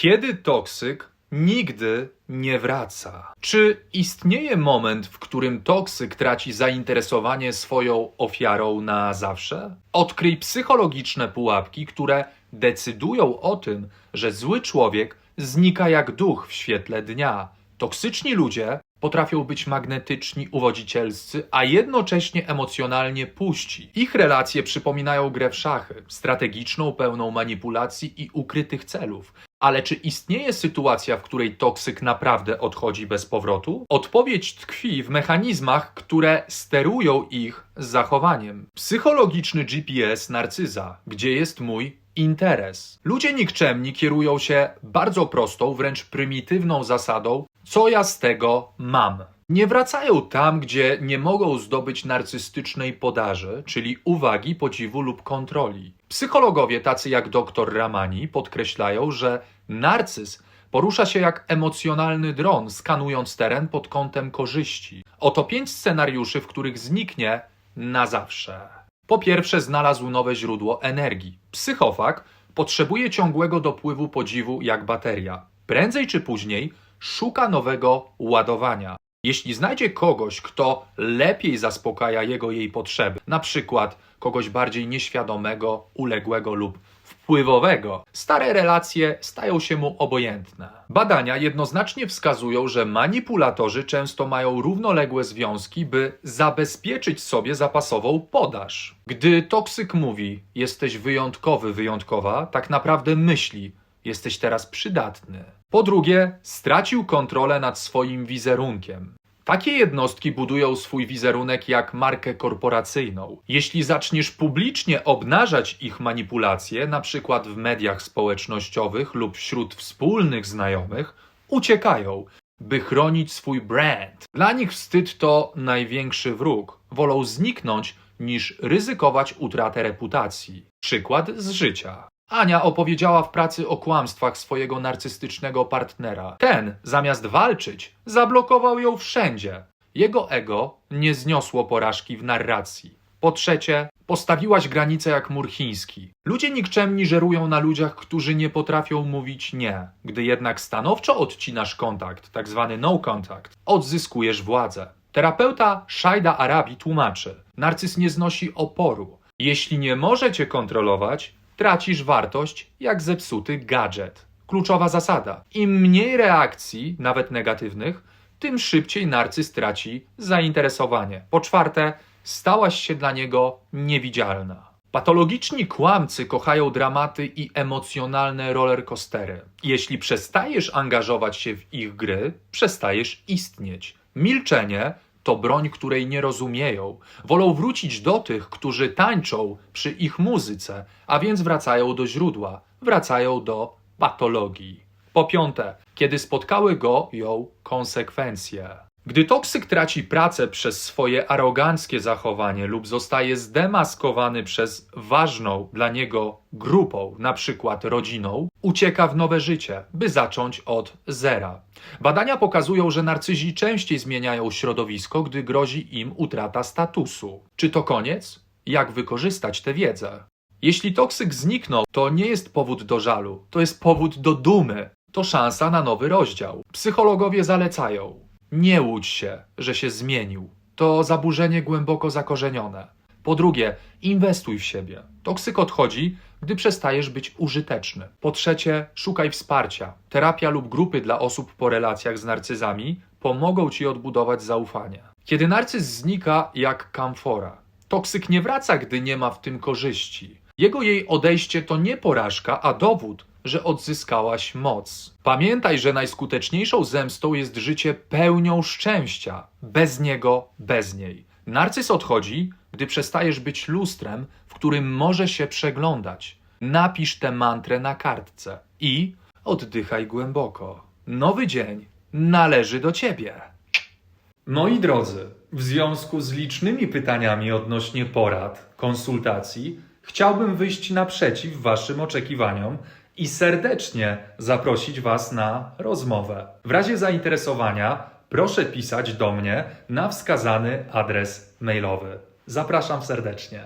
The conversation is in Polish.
Kiedy toksyk nigdy nie wraca? Czy istnieje moment, w którym toksyk traci zainteresowanie swoją ofiarą na zawsze? Odkryj psychologiczne pułapki, które decydują o tym, że zły człowiek znika jak duch w świetle dnia. Toksyczni ludzie potrafią być magnetyczni, uwodzicielscy, a jednocześnie emocjonalnie puści. Ich relacje przypominają grę w szachy, strategiczną, pełną manipulacji i ukrytych celów. Ale czy istnieje sytuacja, w której toksyk naprawdę odchodzi bez powrotu? Odpowiedź tkwi w mechanizmach, które sterują ich zachowaniem. Psychologiczny GPS narcyza, gdzie jest mój interes. Ludzie nikczemni kierują się bardzo prostą, wręcz prymitywną zasadą, co ja z tego mam. Nie wracają tam, gdzie nie mogą zdobyć narcystycznej podaży, czyli uwagi, podziwu lub kontroli. Psychologowie tacy jak dr Ramani podkreślają, że narcyz porusza się jak emocjonalny dron, skanując teren pod kątem korzyści. Oto pięć scenariuszy, w których zniknie na zawsze. Po pierwsze, znalazł nowe źródło energii. Psychofag potrzebuje ciągłego dopływu podziwu jak bateria. Prędzej czy później szuka nowego ładowania. Jeśli znajdzie kogoś, kto lepiej zaspokaja jego jej potrzeby, na przykład kogoś bardziej nieświadomego, uległego lub wpływowego, stare relacje stają się mu obojętne. Badania jednoznacznie wskazują, że manipulatorzy często mają równoległe związki, by zabezpieczyć sobie zapasową podaż. Gdy toksyk mówi: Jesteś wyjątkowy, wyjątkowa, tak naprawdę myśli: Jesteś teraz przydatny. Po drugie, stracił kontrolę nad swoim wizerunkiem. Takie jednostki budują swój wizerunek jak markę korporacyjną. Jeśli zaczniesz publicznie obnażać ich manipulacje, na przykład w mediach społecznościowych lub wśród wspólnych znajomych, uciekają, by chronić swój brand. Dla nich wstyd to największy wróg. Wolą zniknąć niż ryzykować utratę reputacji. Przykład z życia. Ania opowiedziała w pracy o kłamstwach swojego narcystycznego partnera. Ten, zamiast walczyć, zablokował ją wszędzie. Jego ego nie zniosło porażki w narracji. Po trzecie, postawiłaś granice jak mur chiński. Ludzie nikczemni żerują na ludziach, którzy nie potrafią mówić nie. Gdy jednak stanowczo odcinasz kontakt, tak zwany no contact, odzyskujesz władzę. Terapeuta Shajda Arabi tłumaczy: Narcyz nie znosi oporu. Jeśli nie może cię kontrolować, tracisz wartość jak zepsuty gadżet. Kluczowa zasada. Im mniej reakcji, nawet negatywnych, tym szybciej narcyz traci zainteresowanie. Po czwarte, stałaś się dla niego niewidzialna. Patologiczni kłamcy kochają dramaty i emocjonalne rollercoastery. Jeśli przestajesz angażować się w ich gry, przestajesz istnieć. Milczenie to broń, której nie rozumieją. Wolą wrócić do tych, którzy tańczą przy ich muzyce, a więc wracają do źródła, wracają do patologii. Po piąte, kiedy spotkały go ją konsekwencje. Gdy toksyk traci pracę przez swoje aroganckie zachowanie lub zostaje zdemaskowany przez ważną dla niego grupą, na przykład rodziną, ucieka w nowe życie, by zacząć od zera. Badania pokazują, że narcyzi częściej zmieniają środowisko, gdy grozi im utrata statusu. Czy to koniec? Jak wykorzystać tę wiedzę? Jeśli toksyk zniknął, to nie jest powód do żalu, to jest powód do dumy. To szansa na nowy rozdział. Psychologowie zalecają: nie łudź się, że się zmienił. To zaburzenie głęboko zakorzenione. Po drugie, inwestuj w siebie. Toksyk odchodzi, gdy przestajesz być użyteczny. Po trzecie, szukaj wsparcia. Terapia lub grupy dla osób po relacjach z narcyzami pomogą ci odbudować zaufanie. Kiedy narcyz znika jak kamfora, toksyk nie wraca, gdy nie ma w tym korzyści. Jego jej odejście to nie porażka, a dowód, że odzyskałaś moc. Pamiętaj, że najskuteczniejszą zemstą jest życie pełnią szczęścia. Bez niego, bez niej. Narcyz odchodzi, gdy przestajesz być lustrem, w którym może się przeglądać. Napisz tę mantrę na kartce i oddychaj głęboko. Nowy dzień należy do ciebie. Moi drodzy, w związku z licznymi pytaniami odnośnie porad, konsultacji, chciałbym wyjść naprzeciw Waszym oczekiwaniom i serdecznie zaprosić Was na rozmowę. W razie zainteresowania proszę pisać do mnie na wskazany adres mailowy. Zapraszam serdecznie.